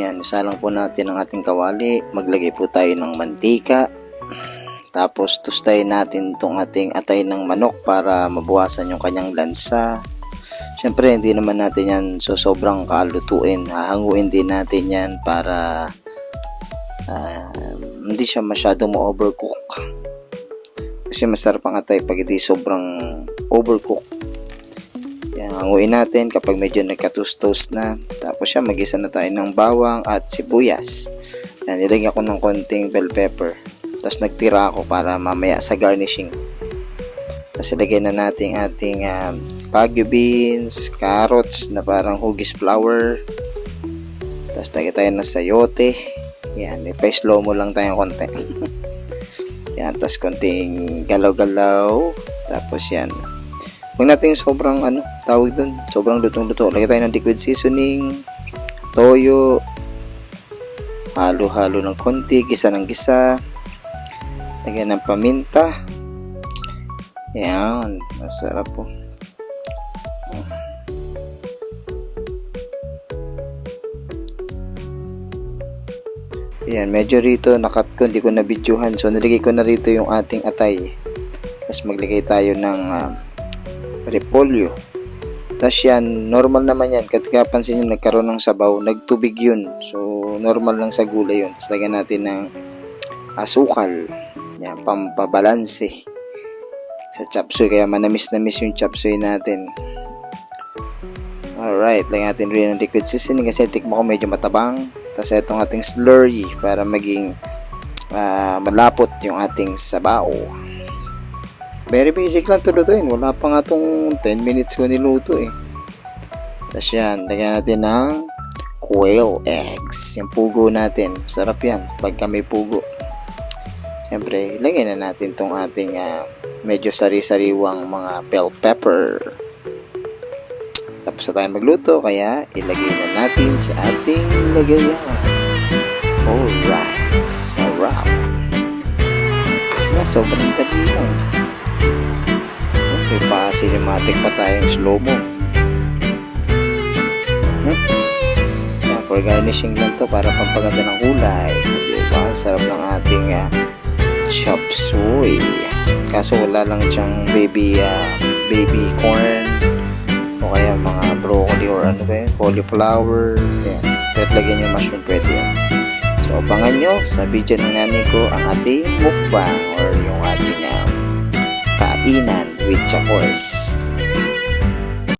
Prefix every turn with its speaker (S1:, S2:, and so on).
S1: Yan, isa lang po natin ang ating kawali. Maglagay po tayo ng mantika. Tapos tustayin natin itong ating atay ng manok para mabawasan yung kanyang lansa. Siyempre, hindi naman natin yan so sobrang kalutuin. Hahanguin din natin yan para ah, hindi siya masyado ma-overcook. Kasi masarap ang atay pag hindi sobrang overcook. Hanguin natin kapag medyo nagka-toast-toast na. Tapos siya, magisa na tayo ng bawang at sibuyas. Yan, nilagyan ko ng konting bell pepper. Tapos nagtira ako para mamaya sa garnishing. Tapos ilagay na natin ating um, bagu beans, carrots na parang hugis flour. Tapos lagay tayo ng sayote. Yan, ipa-slow mo lang tayo konti. yan, tapos konting galaw-galaw. Tapos yan, Huwag natin sobrang ano, tawag doon, sobrang lutong-luto. Lagay tayo ng liquid seasoning, toyo, halo-halo ng konti, gisa ng gisa. Lagyan ng paminta. Yan, masarap po. Yan, medyo rito nakat ko, hindi ko na videohan. So, nilagay ko na rito yung ating atay. Tapos maglagay tayo ng ah, repolyo. Tapos yan, normal naman yan. Kapag pansin nyo, nagkaroon ng sabaw, nagtubig yun. So, normal lang sa gulay yun. Tapos lagyan natin ng asukal. Yan, pampabalanse. Sa chapsuy, kaya manamis-namis yung chapsuy natin. Alright, lagyan natin rin ng liquid seasoning kasi tikmo ko medyo matabang. Tapos itong ating slurry para maging ah, malapot yung ating sabaw. Very basic lang to lutuin. Wala pa nga tong 10 minutes ko niluto eh. Tapos yan, lagyan natin ng quail eggs. Yung pugo natin. Sarap yan pag may pugo. Siyempre, lagyan na natin tong ating ah, medyo sari-sariwang mga bell pepper. Tapos na tayo magluto, kaya ilagay na natin sa ating lagayan. Alright, sarap. Yeah, sobrang dali lang. May pa-cinematic pa tayong slow-mo. Hmm? Yan, for garnishing lang to para pampaganda ng kulay. Diba? Ang sarap ng ating uh, chop suey. Kaso wala lang siyang baby ah, baby corn o kaya mga broccoli or ano ba yun, cauliflower. Yan. Pwede lagyan yung mushroom, pwede yun. So, abangan nyo sa video ng nanay ko ang ating mukbang or yung ating ah, kainan with chakors.